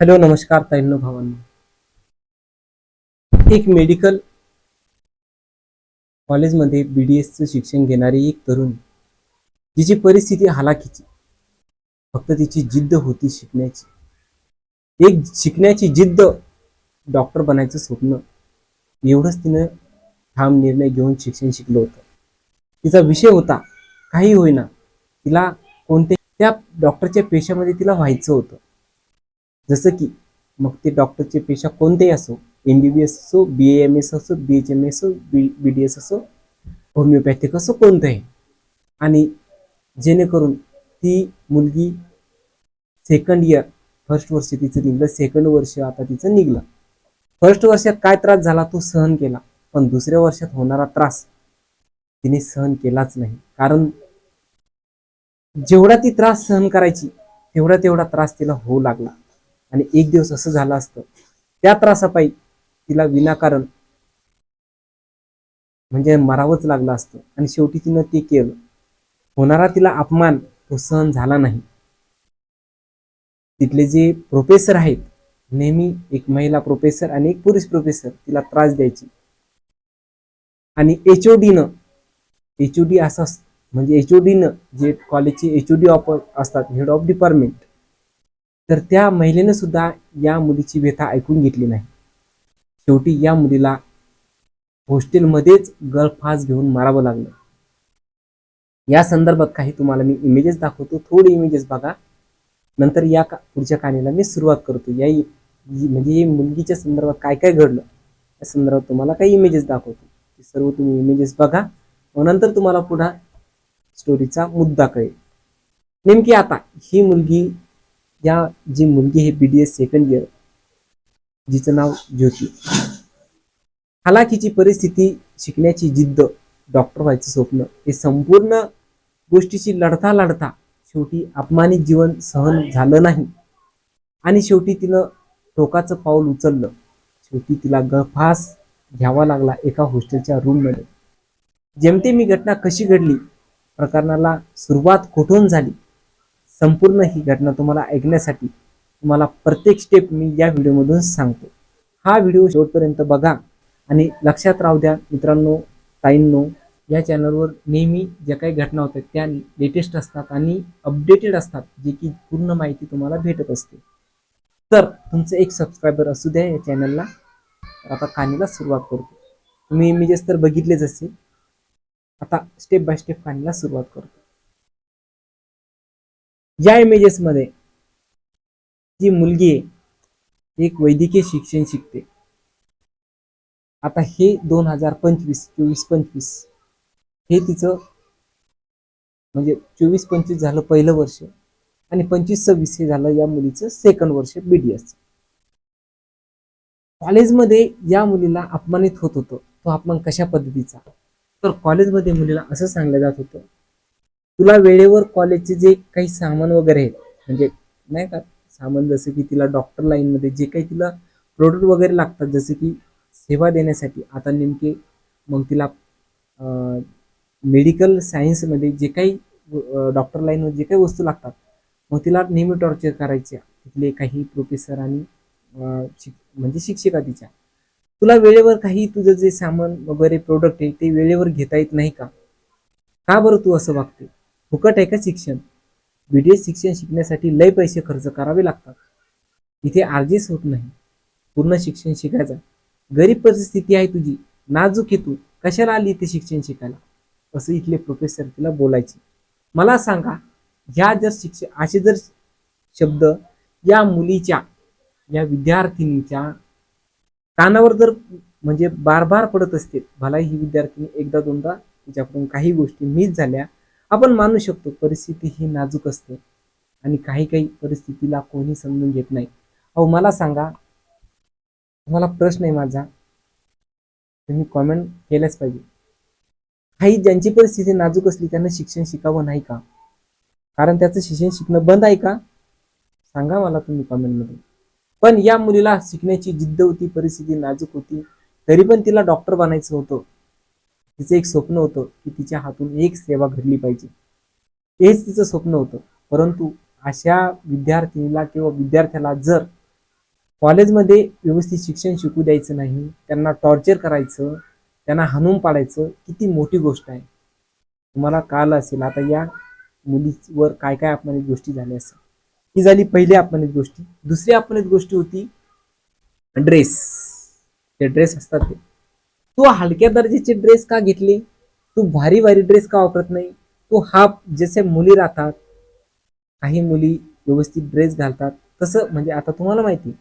Hello नमस्कार ताईंनो भावांनो. एक मेडिकल कॉलेजमध्ये बी डी एसचं शिक्षण घेणारी एक तरुण जिची परिस्थिती हालाकीची फक्त तिची जिद्द होती शिकण्याची. एक शिकण्याची जिद्द डॉक्टर बनायचं स्वप्न. एवढंच तिनं ठाम निर्णय घेऊन शिक्षण शिकलं होतं. तिचा विषय होता काही होईना. तिला कोणत्या त्या डॉक्टरच्या पेशामध्ये तिला व्हायचं होतं. जसं की मग ते डॉक्टरचे पेशा कोणतेही असो एम बी बी एस असो बी एम एस असो बी एच एम एस असो बी बी डी एस असो होमिओपॅथिक असो कोणतंही. आणि जेणेकरून ती मुलगी सेकंड इयर फर्स्ट वर्ष तिचं निघलं सेकंड वर्ष आता तिचं निघलं. फर्स्ट वर्षात काय त्रास झाला? तो सहन केला. पण दुसऱ्या वर्षात होणारा त्रास तिने सहन केलाच नाही. कारण जेवढा ती त्रास सहन करायची तेवढा तेवढा त्रास तिला होऊ लागला. आणि एक दिवस असं झालं असतं त्या त्रासापायी तिला विनाकारण म्हणजे मरावंच लागलं असतं. आणि शेवटी तिनं ते केलं. होणारा तिला अपमान तो सहन झाला नाही. तिथले जे प्रोफेसर आहेत नेहमी एक महिला प्रोफेसर आणि एक पुरुष प्रोफेसर तिला त्रास द्यायची. आणि एच ओ डीनं असं म्हणजे एच ओ जे कॉलेजचे एचओडी ऑफ असतात हेड ऑफ डिपार्टमेंट तर त्या महिलेनं सुद्धा या मुलीची व्यथा ऐकून घेतली नाही. शेवटी या मुलीला हॉस्टेलमध्येच गळफास घेऊन मारावं लागलं. या संदर्भात काही तुम्हाला मी इमेजेस दाखवतो. थोडे इमेजेस बघा. नंतर या का पुढच्या कहाणीला मी सुरुवात करतो. या म्हणजे मुलगीच्या संदर्भात काय काय घडलं या संदर्भात तुम्हाला काही इमेजेस दाखवतो. ते सर्व तुम्ही इमेजेस बघा. व नंतर तुम्हाला पुन्हा स्टोरीचा मुद्दा कळेल. नेमकी आता ही मुलगी या जी मुलगी आहे B D S second year जिचं नाव ज्योती. हालाकीची परिस्थिती शिकण्याची जिद्द डॉक्टर व्हायचं स्वप्न हे संपूर्ण गोष्टीची लढता लढता शेवटी अपमानित जीवन सहन झालं नाही. आणि शेवटी तिनं टोकाचं पाऊल उचललं. शेवटी तिला गळफास घ्यावा लागला एका हॉस्टेलच्या रूममध्ये. जेमते मी घटना कशी घडली प्रकरणाला सुरुवात कुठून झाली संपूर्ण ही घटना तुम्हाला ऐकण्यासाठी तुम्हाला प्रत्येक स्टेप मी या व्हिडिओमधून सांगतो. हा व्हिडिओ शेवटपर्यंत बघा आणि लक्षात राहू द्या मित्रांनो ताईंनो या चॅनलवर नेहमी ज्या काही घटना होतात त्या लेटेस्ट असतात आणि अपडेटेड असतात जे की पूर्ण माहिती तुम्हाला भेटत असते. तर तुमचं एक सबस्क्रायबर असू द्या या चॅनलला आता कहाणीला सुरुवात करतो. तुम्ही इमेजेस तर बघितलेच असेल. आता स्टेप बाय स्टेप कहाणीला सुरुवात करतो. या इमेजेसमध्ये जी मुलगी एक वैद्यकीय शिक्षण शिकते. आता हे दोन हजार पंचवीस चोवीस पंचवीस हे तिचं म्हणजे चोवीस पंचवीस झालं पहिलं वर्ष आणि पंचवीस सव्वीस हे झालं या मुलीचं सेकंड वर्ष बीडीएस कॉलेजमध्ये या मुलीला अपमानित होत होतं. तो अपमान कशा पद्धतीचा? तर कॉलेजमध्ये मुलीला असं सांगलं जात होतं तुला वेळेवर कॉलेजचे जे काही सामान वगैरे आहेत म्हणजे नाही का सामान जसं की तिला डॉक्टर लाईनमध्ये जे काही तिला प्रोडक्ट वगैरे लागतात जसं की सेवा देण्यासाठी आता नेमके मग तिला मेडिकल सायन्समध्ये जे काही डॉक्टर लाईनवर जे काही वस्तू लागतात मग तिला नेहमी टॉर्चर करायच्या तिथले काही प्रोफेसर आणि शिक म्हणजे शिक्षिका तिच्या. तुला वेळेवर काही तुझं जे सामान वगैरे प्रोडक्ट आहे ते वेळेवर घेता येत नाही का? का बरं तू असं वागते? फुकट आहे का शिक्षण? बीडीएस शिक्षण शिकण्यासाठी लय पैसे खर्च करावे लागतात. इथे आर्जीच होत नाही. पूर्ण शिक्षण शिकायचं. गरीब परिस्थिती आहे तुझी. नाजूक आहे तू. कशाला आली इथे शिक्षण शिकायला? असं इथले प्रोफेसर तिला बोलायचे. मला सांगा ह्या जर शिक्षण असे जर शब्द या मुलीच्या या विद्यार्थिनीच्या कानावर जर म्हणजे बार बार पडत असते भला ही विद्यार्थिनी एकदा दोनदा तिच्याकडून काही गोष्टी मिस झाल्या आपण मानू शकतो परिस्थिती ही नाजूक असते. आणि काही काही परिस्थितीला कोणी समजून घेत नाही. अहो मला सांगा तुम्हाला प्रश्न आहे माझा. तुम्ही कॉमेंट केल्याच पाहिजे. काही ज्यांची परिस्थिती नाजूक असली त्यांना शिक्षण शिकावं नाही का? कारण त्याचं शिक्षण शिकणं बंद आहे का? सांगा मला तुम्ही कॉमेंटमध्ये पण या मुलीला शिकण्याची जिद्द होती परिस्थिती नाजूक होती तरी पण तिला डॉक्टर बनायचं होतं. तिचं एक स्वप्न होतं की तिच्या हातून एक सेवा घडली पाहिजे. हेच तिचं स्वप्न होतं. परंतु अशा विद्यार्थिनीला किंवा विद्यार्थ्याला जर कॉलेजमध्ये व्यवस्थित शिक्षण शिकू द्यायचं नाही त्यांना टॉर्चर करायचं त्यांना हाणून पाडायचं किती मोठी गोष्ट आहे. तुम्हाला कळलं असेल आता या मुलीवर काय काय अपमानित गोष्टी झाल्या असेल ही झाली पहिली अपमानित गोष्टी. दुसरी अपमानित गोष्टी होती ड्रेस. ते ड्रेस असतात ते. तू हलक्या दर्जाचे ड्रेस का घेतले? तू भारी भारी ड्रेस का वापरत नाही? तू हाफ जसे मुली राहतात काही मुली व्यवस्थित ड्रेस घालतात. तसं म्हणजे आता तुम्हाला माहिती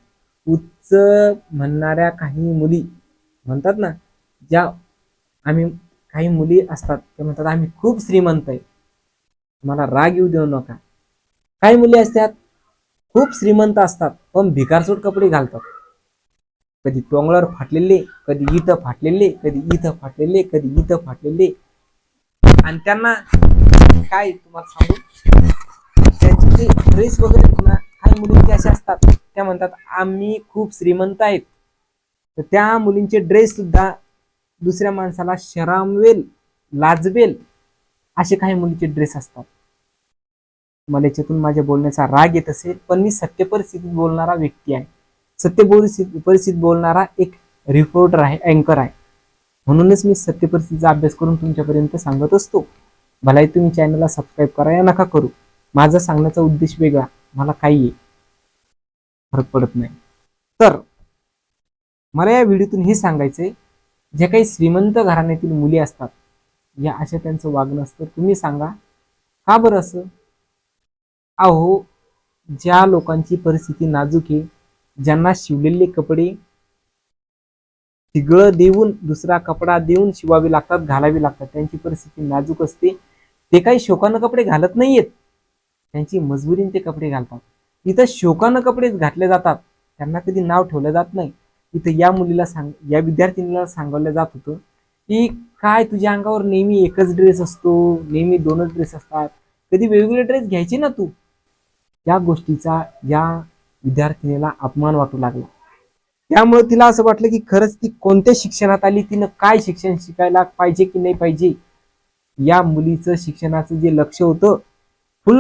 उच्च म्हणणाऱ्या काही मुली म्हणतात ना ज्या आम्ही काही मुली असतात ते म्हणतात आम्ही खूप श्रीमंत आहे. तुम्हाला राग येऊ देऊ नका. काही मुली असतात खूप श्रीमंत असतात पण भिकारसूट कपडे घालतात. कधी टोंगळावर फाटलेले कधी इथं फाटलेले कधी इथं फाटलेले कधी इथं फाटलेले. आणि त्यांना काय तुम्हाला सांगू? त्यांचे ड्रेस वगैरे पुन्हा काही मुलींचे असे असतात त्या म्हणतात आम्ही खूप श्रीमंत आहेत. तर त्या मुलींचे ड्रेस सुद्धा दुसऱ्या माणसाला शरामवेल लाजवेल असे काही मुलीचे ड्रेस असतात. मला याच्यातून माझ्या बोलण्याचा राग येत असेल पण मी सत्य परिस्थितीत बोलणारा व्यक्ती आहे. सत्य परिस्थित बोलणारा एक रिपोर्टर आहे अँकर आहे. म्हणूनच मी सत्य परिस्थितीचा अभ्यास करून तुमच्यापर्यंत सांगत असतो. भलाही तुम्ही चॅनलला सबस्क्राईब करा या नका करू. माझा सांगण्याचा उद्देश वेगळा. मला काही फरक पडत नाही. तर मला या व्हिडिओतून हे सांगायचंय जे काही श्रीमंत घराण्यातील मुली असतात या अशा त्यांचं वागणं असतं तुम्ही सांगा. का बरं असं? अहो ज्या लोकांची परिस्थिती नाजूक आहे ज्यांना शिवलेले कपडे तिगळं देऊन दुसरा कपडा देऊन शिवावे लागतात घालावे लागतात. त्यांची परिस्थिती नाजूक असते. ते काही शोकानं कपडे घालत नाहीयेत. त्यांची मजबुरीने ते कपडे घालतात. इथं शोकानं कपडे घातले जातात. त्यांना कधी नाव ठेवलं जात नाही. इथं या मुलीला सांग या विद्यार्थिनीला सांगवलं जात होतं की काय तुझ्या अंगावर नेहमी एकच ड्रेस असतो? नेहमी दोनच ड्रेस असतात? कधी वेगवेगळे ड्रेस घ्यायचे ना तू? या गोष्टीचा या विद्यार्थिनीला अपमान वाटू लागला. त्यामुळे तिला असं वाटलं की खरंच ती कोणत्या शिक्षणात आली तिनं काय शिक्षण शिकायला पाहिजे की नाही पाहिजे? या मुलीचं शिक्षणाचं जे लक्ष होतं फुल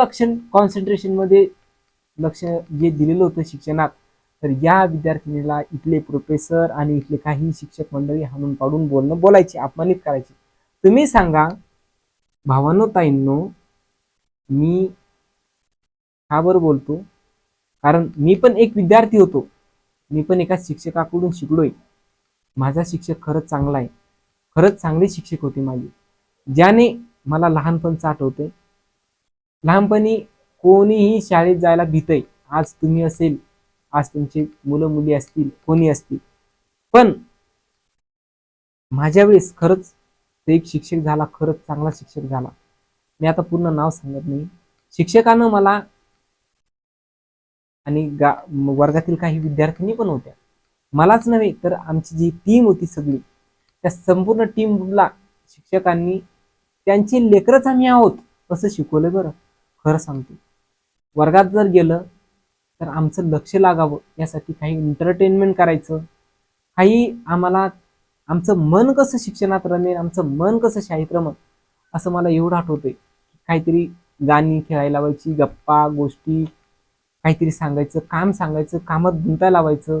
लक्ष कॉन्सन्ट्रेशनमध्ये लक्ष जे दिलेलं होतं शिक्षणात तर या विद्यार्थिनीला इथले प्रोफेसर आणि इथले काही शिक्षक मंडळी हाणून पाडून बोलणं बोलायचे अपमानित करायचे. तुम्ही सांगा भावानो ताईंनो मी ह्यावर बोलतो. कारण मी पण एक विद्यार्थी होतो. मी पण एका शिक्षकाकडून शिकलोय. माझा शिक्षक खरंच चांगला आहे. खरंच चांगले शिक्षक होते माझे. ज्याने मला लहानपणचं आठवते लहानपणी कोणीही शाळेत जायला भीतय. आज तुम्ही असेल आज तुमचे मुलं मुली असतील कोणी असतील. पण माझ्या वेळेस खरंच ते एक शिक्षक झाला खरंच चांगला शिक्षक झाला. मी आता पूर्ण नाव सांगत नाही. शिक्षकानं मला आणि गा वर्गातील काही विद्यार्थिनी पण होत्या. मलाच नव्हे तर आमची जी टीम होती सगळी त्या संपूर्ण टीमला शिक्षकांनी त्यांची लेकरच आम्ही आहोत असं शिकवलं बरं. खरं सांगतो. वर्गात जर गेलं तर आमचं लक्ष लागावं यासाठी काही एंटरटेनमेंट करायचं. काही आम्हाला आमचं मन कसं शिक्षणात रमेल आमचं मन कसं शाळेत रमल असं मला एवढं आठवतंय. काहीतरी गाणी खेळायला लावायची गप्पा गोष्टी काहीतरी सांगायचं काम सांगायचं कामात गुंताय लावायचं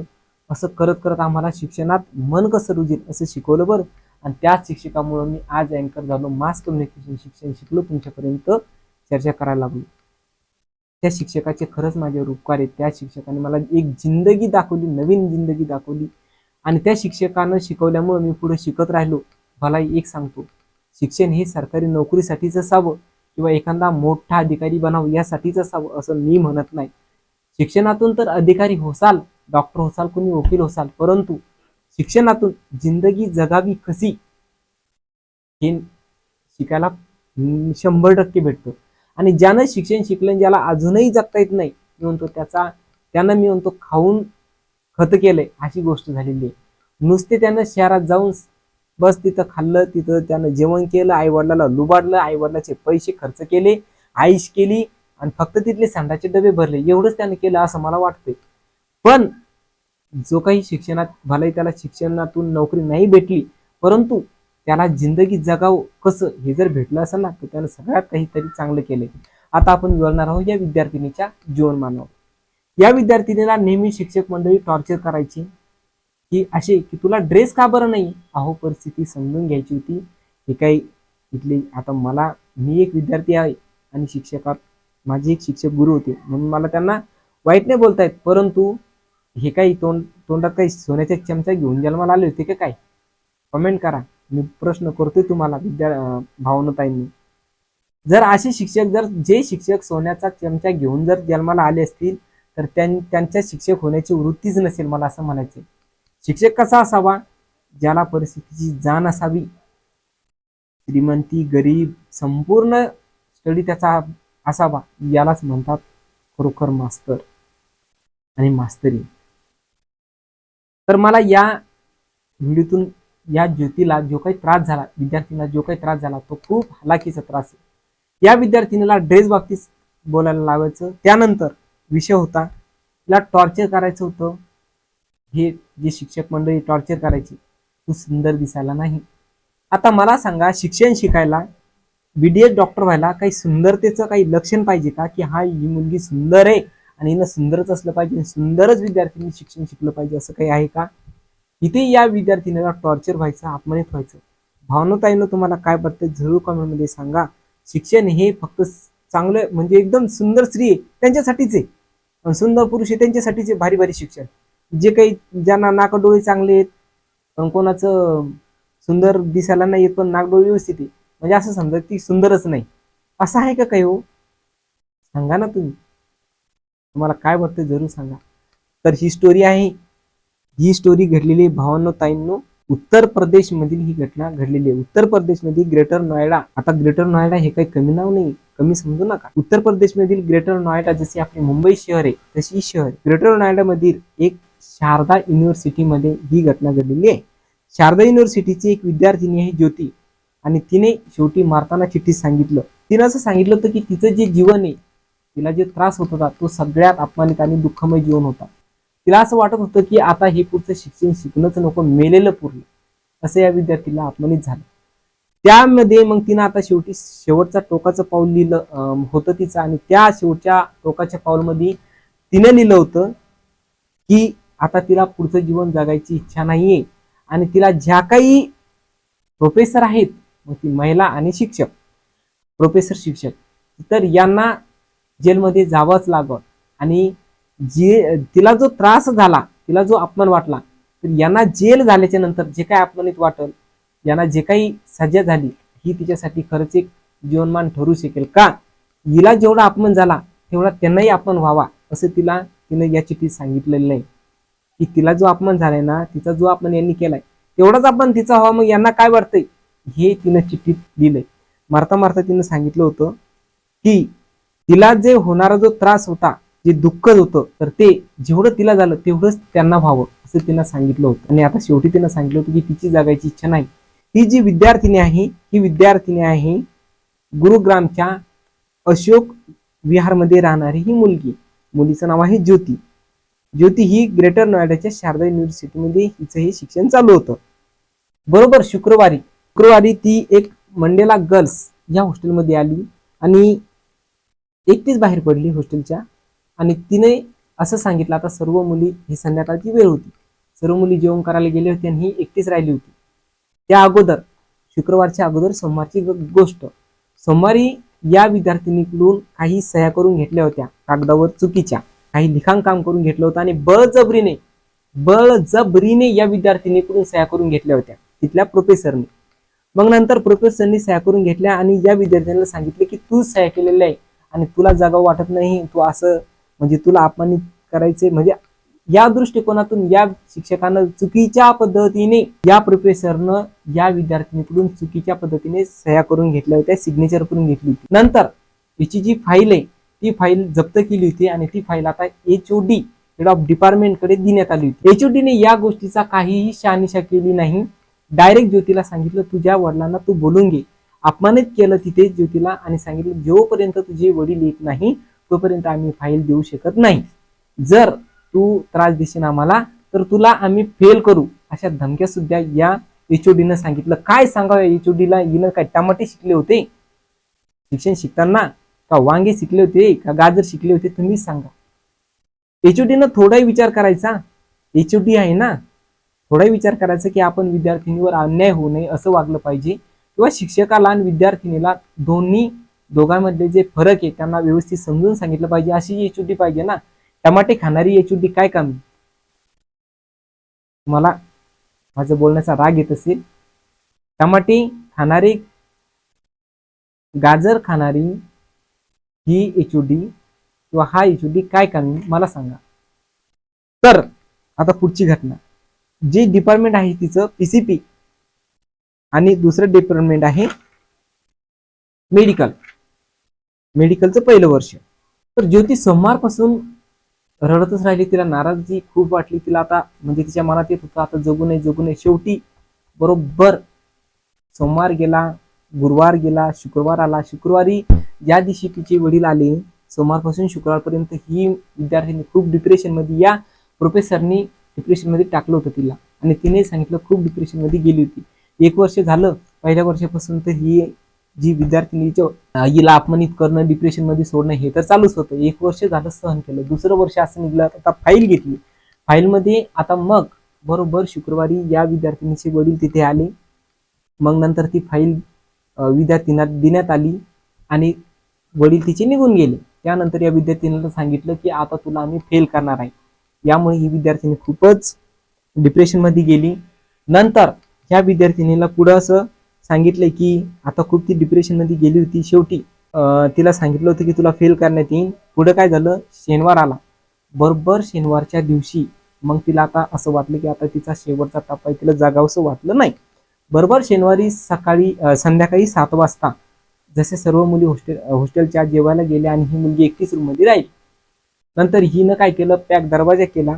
असं करत करत आम्हाला शिक्षणात मन कसं रुजेल असं शिकवलं बरं. आणि त्याच शिक्षकामुळं मी आज अँकर झालो मास कम्युनिकेशन शिक्षण शिकलो तुमच्यापर्यंत चर्चा करायला लागलो. त्या शिक्षकाचे खरंच माझे उपकार आहेत. त्या शिक्षकाने मला एक जिंदगी दाखवली नवीन जिंदगी दाखवली. आणि त्या शिक्षकानं शिकवल्यामुळं मी पुढे शिकत राहिलो. मला एक सांगतो शिक्षण हे सरकारी नोकरीसाठीच असावं किंवा एखादा मोठा अधिकारी बनावं यासाठीच असावं असं मी म्हणत नाही. शिक्षणातून तर अधिकारी होसाल डॉक्टर होसाल कोणी वकील होसाल परंतु शिक्षणातून जिंदगी जगावी कशी? हे शिकायला शंभर टक्के भेटतो. आणि ज्यानं शिक्षण शिकलं ज्याला अजूनही जगता येत नाही मी म्हणतो त्याचा त्यानं मी म्हणतो खाऊन खत केलंय अशी गोष्ट झालेली आहे. नुसते त्यानं शहरात जाऊन बस तिथं खाल्लं तिथं त्यानं जेवण केलं आई वडिलाला लुबाडलं आई वडिलाचे पैसे खर्च केले आईश केली आणि फक्त तिथले सांडाचे डबे भरले. एवढंच त्याने केलं असं मला वाटतंय. पण जो काही शिक्षणात भलाही त्याला शिक्षणातून नोकरी नाही भेटली परंतु त्याला जिंदगी जगावं कसं हे जर भेटलं असेल ना तर त्यानं सगळ्यात काहीतरी चांगलं केलंय. आता आपण बोलणार आहोत या विद्यार्थिनीच्या जीवनमानावर या विद्यार्थिनीला नेहमी शिक्षक मंडळी टॉर्चर करायची. की असे की तुला ड्रेस का बरं नाही? अहो परिस्थिती समजून घ्यायची होती. हे काही इथली आता मला मी एक विद्यार्थी आहे आणि शिक्षकात माझे एक शिक्षक गुरु होते. म्हणून मला त्यांना वाईट नाही बोलतायत परंतु हे काही तोंड तोंडात काही सोन्याच्या चमचा घेऊन जन्माला आले होते का काय? कमेंट करा. मी प्रश्न करतोय तुम्हाला विद्या भावनताईंनी. जर असे शिक्षक जर जे शिक्षक सोन्याचा चमचा घेऊन जर जन्माला आले असतील तर त्यांच्या शिक्षक होण्याची वृत्तीच नसेल मला असं म्हणायचं शिक्षक कसा असावा? ज्याला परिस्थितीची जाण असावी. श्रीमंती गरीब संपूर्ण स्टडी त्याचा असावा. यालाच म्हणतात खरोखर मास्तर आणि मास्तरी. तर मला या व्हिडिओतून या ज्योतीला जो काही त्रास झाला विद्यार्थीला जो काही त्रास झाला तो खूप हलाखीचा त्रास आहे. या विद्यार्थिनीला ड्रेस बाबतीत बोलायला लावायचं. त्यानंतर विषय होता तिला टॉर्चर करायचं होतं. हे जे शिक्षक मंडळी टॉर्चर करायची तू सुंदर दिसायला नाही. आता मला सांगा शिक्षण शिकायला बीडीएस डॉक्टर व्हायला काही सुंदरतेचं काही लक्षण पाहिजे का? की हा ही मुलगी सुंदर आहे आणि हिनं सुंदरच असलं पाहिजे सुंदरच विद्यार्थ्यांनी शिक्षण शिकलं पाहिजे असं काही आहे का? इथे या विद्यार्थिनीला टॉर्चर व्हायचं अपमानित व्हायचं. भावनताईनं तुम्हाला काय वाटतं? जरूर कमेंटमध्ये सांगा. शिक्षण हे फक्त चांगलं म्हणजे एकदम सुंदर स्त्री आहे त्यांच्यासाठीच आहे. आणि सुंदर पुरुष आहे त्यांच्यासाठीच आहे भारी भारी शिक्षण. जे काही ज्यांना नाकडोळे चांगले आहेत पण कोणाचं सुंदर दिसायला नाही येत पण नाकडोळे व्यवस्थित आहे. म्हणजे असं समजा ती सुंदरच नाही. असं आहे का काही हो? सांगा ना तुम्ही. तुम्हाला काय वाटतं जरूर सांगा. तर ही स्टोरी आहे. ही स्टोरी घडलेली आहे भावांनो ताईंनो. उत्तर प्रदेश मधील ही घटना घडलेली आहे. उत्तर प्रदेश मधील ग्रेटर नोएडा. आता ग्रेटर नोएडा हे काही कमी नाव नाही. कमी समजू नका. उत्तर प्रदेश मधील ग्रेटर नोएडा जशी आपली मुंबई शहर आहे तशी शहर. ग्रेटर नोएडा मधील एक शारदा युनिव्हर्सिटी मध्ये ही घटना घडलेली आहे. शारदा युनिव्हर्सिटीची एक विद्यार्थिनी आहे ज्योती. आणि तिने शेवटी मारताना चिठ्ठीत सांगितलं. तिनं असं सांगितलं होतं की तिचं जे जीवन आहे तिला जे त्रास होत होता तो सगळ्यात अपमानित आणि दुःखमय जीवन होता. तिला असं वाटत होतं की आता हे पुढचं शिक्षण शिकणंच नको मेलेलं पूर्ण. असं या विद्यार्थीला अपमानित झालं. त्यामध्ये मग तिनं आता शेवटी शेवटचा टोकाचं पाऊल लिहिलं होतं तिचं. आणि त्या शेवटच्या टोकाच्या पाऊलमध्ये तिनं लिहिलं होतं की आता तिला पुढचं जीवन जगायची इच्छा नाहीये. आणि तिला ज्या काही प्रोफेसर आहेत मग ती महिला आणि शिक्षक प्रोफेसर शिक्षक तर यांना जेलमध्ये जावंच लागत आणि जे तिला जो त्रास झाला तिला जो अपमान वाटला तर यांना जेल झाल्याच्यानंतर जे काही अपमानित वाटल यांना जे काही सजा झाली ही तिच्यासाठी खरंच एक जीवनमान ठरू शकेल. का? हिला जेवढा अपमान झाला तेवढा त्यांनाही अपमान व्हावा असं तिला तिने या चिठ्ठीत सांगितलेलं आहे की तिला जो अपमान झालाय ना तिचा जो अपमान यांनी केलाय तेवढाच अपमान तिचा व्हावा मग यांना काय वाटतंय? हे तिनं चिठ्ठीत दिलंय. मारता मारता तिनं सांगितलं होतं की तिला जे होणारा जो त्रास होता जे दुःख होतं तर ते जेवढं तिला झालं तेवढंच त्यांना व्हावं असं तिनं सांगितलं होतं. आणि आता शेवटी तिनं सांगितलं होतं की तिची जगायची इच्छा नाही. ही जी विद्यार्थिनी आहे ही विद्यार्थिनी आहे गुरुग्रामच्या अशोक विहारमध्ये राहणारी ही मुलगी. मुलीचं नाव आहे ज्योती. ज्योती ही ग्रेटर नोएडाच्या शारदा युनिव्हर्सिटीमध्ये हिचं हे शिक्षण चालू होतं. बरोबर शुक्रवारी शुक्रवारी ती एक मंडेला गर्ल्स या हॉस्टेलमध्ये आली आणि एकटीच बाहेर पडली हॉस्टेलच्या. आणि तिने असं सांगितलं आता सर्व मुली ही संध्याकाळची वेळ होती. सर्व मुली जेवण करायला गेले होते आणि ही एकटीच राहिली होती. त्या अगोदर शुक्रवारच्या अगोदर सोमवारची गोष्ट. सोमवारी या विद्यार्थिनीकडून काही सह्या करून घेतल्या होत्या कागदावर चुकीच्या. काही लिखाण काम करून घेतलं होतं आणि बळजबरीने बळजबरीने या विद्यार्थिनीकडून सह्या करून घेतल्या होत्या. तिथल्या प्रोफेसरने मग नंतर प्रोफेसरनी सह्या करून घेतल्या आणि या विद्यार्थ्यांना सांगितले की तू सह्या केलेली आहे आणि तुला जागा वाटत नाही तू असं म्हणजे तुला अपमानित करायचे म्हणजे या दृष्टिकोनातून या शिक्षकानं चुकीच्या पद्धतीने या प्रोफेसरनं या विद्यार्थिनीकडून चुकीच्या पद्धतीने सह्या करून घेतल्या होत्या सिग्नेचर करून घेतली होती. नंतर हिची जी फाईल आहे ती फाईल जप्त केली होती आणि ती फाईल आता H O D head of डिपार्टमेंटकडे देण्यात आली होती. एच या गोष्टीचा काहीही शहानिशा केली नाही. डायरेक्ट ज्योतीला सांगितलं तुझ्या वडिलांना तू बोलून घे. अपमानित केलं तिथे ज्योतीला आणि सांगितलं जोपर्यंत तुझे वडील येत नाही तोपर्यंत आम्ही फाईल देऊ शकत नाही. जर तू त्रास देशील आम्हाला तर तुला आम्ही फेल करू. अशा धमक्या सुद्धा या एचओडीनं सांगितलं. काय सांगावं एचओडीला हिनं काय टमाटे शिकले होते? शिक्षण शिकताना का वांगे शिकले होते? का गाजर शिकले होते? तुम्ही सांगा. एचओडीनं न थोडाही विचार करायचा. एचओडी आहे ना? थोडाही विचार करायचा की आपण विद्यार्थिनीवर अन्याय होऊ नये असं वागलं पाहिजे. किंवा शिक्षकाला आणि विद्यार्थिनीला दोन्ही दोघांमधले जे फरक आहे त्यांना व्यवस्थित समजून सांगितलं पाहिजे अशी एचओडी पाहिजे ना. टमाटे खाणारी एचओडी काय कामी? मला माझं बोलण्याचा राग येत असेल. टमाटे खाणारी गाजर खाणारी ही एचओडी किंवा हा एचओडी काय कामी? मला सांगा. तर आता पुढची घटना. जे डिपार्टमेंट आहे तिचं पीसीपी आणि दुसरं डिपार्टमेंट आहे मेडिकल मेडिकलचं पहिलं वर्ष. तर ज्योती सोमवारपासून रडतच राहिली. तिला नाराजी खूप वाटली. तिला आता म्हणजे तिच्या मनात येत होतं आता जगू नये जगू नये. शेवटी बरोबर सोमवार गेला गुरुवार गेला शुक्रवार आला. शुक्रवारी ज्या दिवशी तिचे वडील आले. सोमवारपासून शुक्रवारपर्यंत ही विद्यार्थिनी खूप डिप्रेशनमध्ये या प्रोफेसरनी डिप्रेशनमध्ये टाकलं होतं तिला. आणि तिने सांगितलं खूप डिप्रेशनमध्ये गेली होती. एक वर्ष झालं पहिल्या वर्षापासून तर ही जी विद्यार्थिनीच्या हिला अपमानित करणं डिप्रेशनमध्ये सोडणं हे तर चालूच होतं. एक वर्ष झालं सहन केलं. दुसरं वर्ष असं निघलं आता फाईल घेतली. फाईलमध्ये आता मग बरोबर शुक्रवारी या विद्यार्थिनीचे वडील तिथे आले. मग नंतर ती फाईल विद्यार्थींना देण्यात आली आणि वडील तिचे निघून गेले. त्यानंतर या विद्यार्थिनीला सांगितलं की आता तुला आम्ही फेल करणार आहे. यामुळे ही विद्यार्थिनी खूपच डिप्रेशनमध्ये गेली. नंतर ह्या विद्यार्थिनीला पुढं असं सांगितलंय की आता खूप ती डिप्रेशनमध्ये गेली होती. शेवटी अं, तिला सांगितलं होतं की तुला फेल करण्यात येईल पुढं काय झालं? शनिवार आला. बरोबर शनिवारच्या दिवशी मग तिला आता असं वाटलं की आता तिचा शेवटचा टप्पा आहे. तिला जागावसं वाटलं नाही. बरोबर शनिवारी सकाळी संध्याकाळी सात वाजता जसे सर्व मुली हॉस्टेल हॉस्टेलच्या जेवायला गेल्या आणि ही मुलगी एकटीच रूममध्ये राहिली. नंतर हिनं काय केलं? पॅक दरवाजा केला.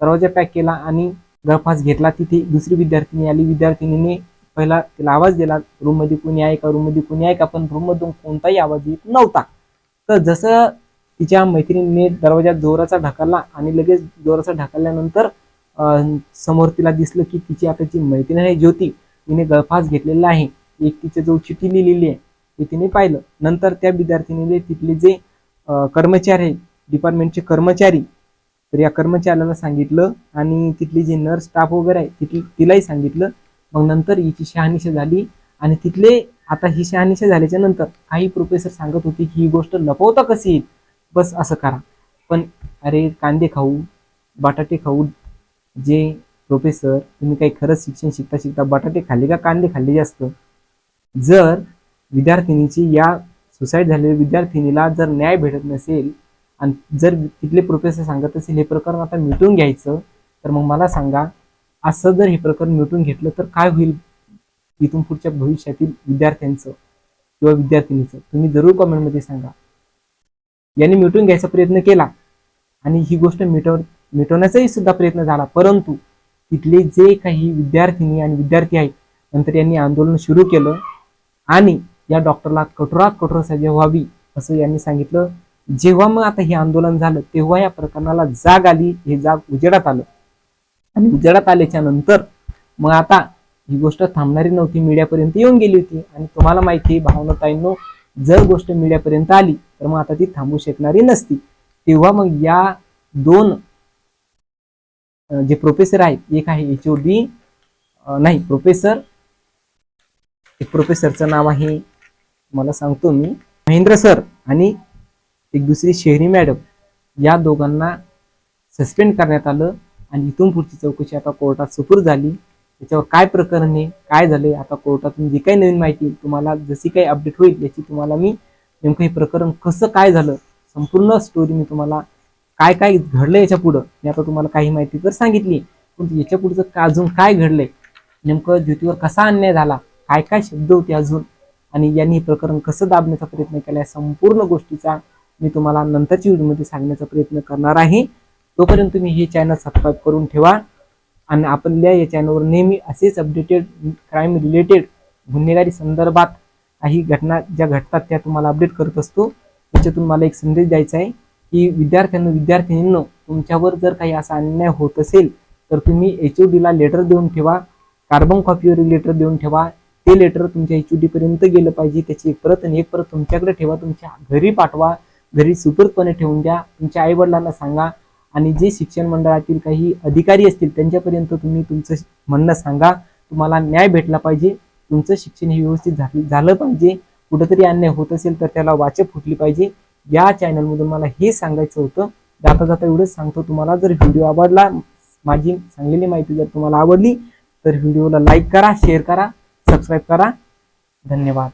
दरवाजा पॅक केला आणि गळफास घेतला. तिथे दुसरी विद्यार्थिनी आली. विद्यार्थिनीने पहिला तिला आवाज दिला. रूममध्ये कोणी आहे का? रूममध्ये कोणी आहे का? पण रूम मधून कोणताही आवाज येत नव्हता. तर जसं तिच्या मैत्रिणीने दरवाजा जोराचा ढकलला आणि लगेच जोराचा ढकलल्यानंतर समोर तिला दिसलं की तिची आता जी मैत्रीण आहे ज्योती तिने गळफास घेतलेला आहे. एक तिच्या जो चिठी लिहिलेली आहे. ते तिने पाहिलं. नंतर त्या विद्यार्थिनीने तिथले जे कर्मचारी आहेत डिपार्टमेंटचे कर्मचारी. तर या कर्मचाऱ्याला सांगितलं आणि तिथली जी नर्स स्टाफ वगैरे आहे तिथली तिलाही सांगितलं. मग नंतर हिची शहानिशा झाली आणि तिथले आता ही शहानिशा झाल्याच्यानंतर काही प्रोफेसर सांगत होते की ही गोष्ट लपवता कशी येईल? बस असं करा. पण अरे कांदे खाऊ बटाटे खाऊ जे प्रोफेसर तुम्ही काही खरंच शिक्षण शिकता शिकता बटाटे खाल्ले का कांदे खाल्ले जास्त? जर विद्यार्थिनीची या सुसाईड झालेल्या विद्यार्थिनीला जर न्याय भेटत नसेल आणि जर तिथले प्रोफेसर सांगत असेल हे प्रकरण आता मिटून घ्यायचं तर मग मला सांगा असं जर हे प्रकरण मिटून घेतलं तर काय होईल इथून पुढच्या भविष्यातील विद्यार्थ्यांचं किंवा विद्यार्थिनीचं? तुम्ही जरूर कमेंटमध्ये सांगा. यांनी मिटून घ्यायचा प्रयत्न केला आणि ही गोष्ट मिटव मिटवण्याचाही सुद्धा प्रयत्न झाला. परंतु तिथले जे काही विद्यार्थिनी आणि विद्यार्थी आहेत नंतर यांनी आंदोलन सुरू केलं आणि या डॉक्टरला कठोरात कठोर सजा व्हावी असं यांनी सांगितलं. जेव्हा मग आता हे आंदोलन झालं तेव्हा या प्रकरणाला जाग आली हे जाग उजेडात आलं. आणि उजेडात आल्याच्यानंतर मग आता ही गोष्ट थांबणारी नव्हती मीडियापर्यंत येऊन गेली होती. आणि तुम्हाला माहिती आहे भावनाताईंनो जर गोष्ट मीडियापर्यंत आली तर मग आता ती थांबू शकणारी नसती. तेव्हा मग या दोन जे प्रोफेसर आहेत एक आहे एच ओ डी नाही प्रोफेसर एक प्रोफेसरचं नाव आहे मला सांगतो मी महेंद्र सर आणि एक दुसरी शेहरी मॅडम. या दोघांना सस्पेंड करण्यात आलं आणि इथून पुढची चौकशी आता कोर्टात सुपूर झाली. त्याच्यावर काय प्रकरण आहे काय झालंय आता कोर्टातून जी काही नवीन माहिती तुम्हाला जशी काही अपडेट होईल याची तुम्हाला मी नेमकं हे प्रकरण कसं काय झालं संपूर्ण स्टोरी मी तुम्हाला काय काय घडलं याच्या पुढं मी आता तुम्हाला काही माहिती तर सांगितली. पण याच्या पुढचं का अजून काय घडलंय नेमकं ज्योतीवर कसा अन्याय झाला काय काय शब्द होते अजून आणि यांनी हे प्रकरण कसं दाबण्याचा प्रयत्न केला या संपूर्ण गोष्टीचा मी तुम्हाला नंतरच्या व्हिडिओमध्ये सांगण्याचा प्रयत्न करणार आहे. तोपर्यंत तुम्ही हे चॅनल सबस्क्राईब करून ठेवा. आणि आपल्या या चॅनलवर नेहमी असेच अपडेटेड क्राईम रिलेटेड गुन्हेगारी संदर्भात काही घटना ज्या घडतात त्या तुम्हाला अपडेट करत असतो. त्याच्यातून मला एक संदेश द्यायचा आहे की विद्यार्थ्यांना विद्यार्थिनींनो तुमच्यावर जर काही असा अन्याय होत असेल तर तुम्ही एच ओ डीला लेटर देऊन ठेवा. कार्बन कॉपीवर लेटर देऊन ठेवा. ते लेटर तुमच्या एच ओ डीपर्यंत गेलं पाहिजे. त्याची एक परत आणि एक परत तुमच्याकडे ठेवा. तुमच्या घरी पाठवा. घरी सुपूर्तपणे ठेवून द्या. तुमच्या आईवडिलांना सांगा आणि जे शिक्षण मंडळातील काही अधिकारी असतील त्यांच्यापर्यंत तुम्ही तुमचं म्हणणं सांगा. तुम्हाला न्याय भेटला पाहिजे. तुमचं शिक्षण हे व्यवस्थित झालं झालं पाहिजे. कुठंतरी अन्याय होत असेल तर त्याला वाचक फुटली पाहिजे. या चॅनलमधून मला हे सांगायचं होतं. जाता जाता एवढंच सांगतो तुम्हाला. जर व्हिडिओ आवडला माझी सांगलेली माहिती जर तुम्हाला आवडली तर व्हिडिओला लाईक करा शेअर करा सबस्क्राईब करा. धन्यवाद.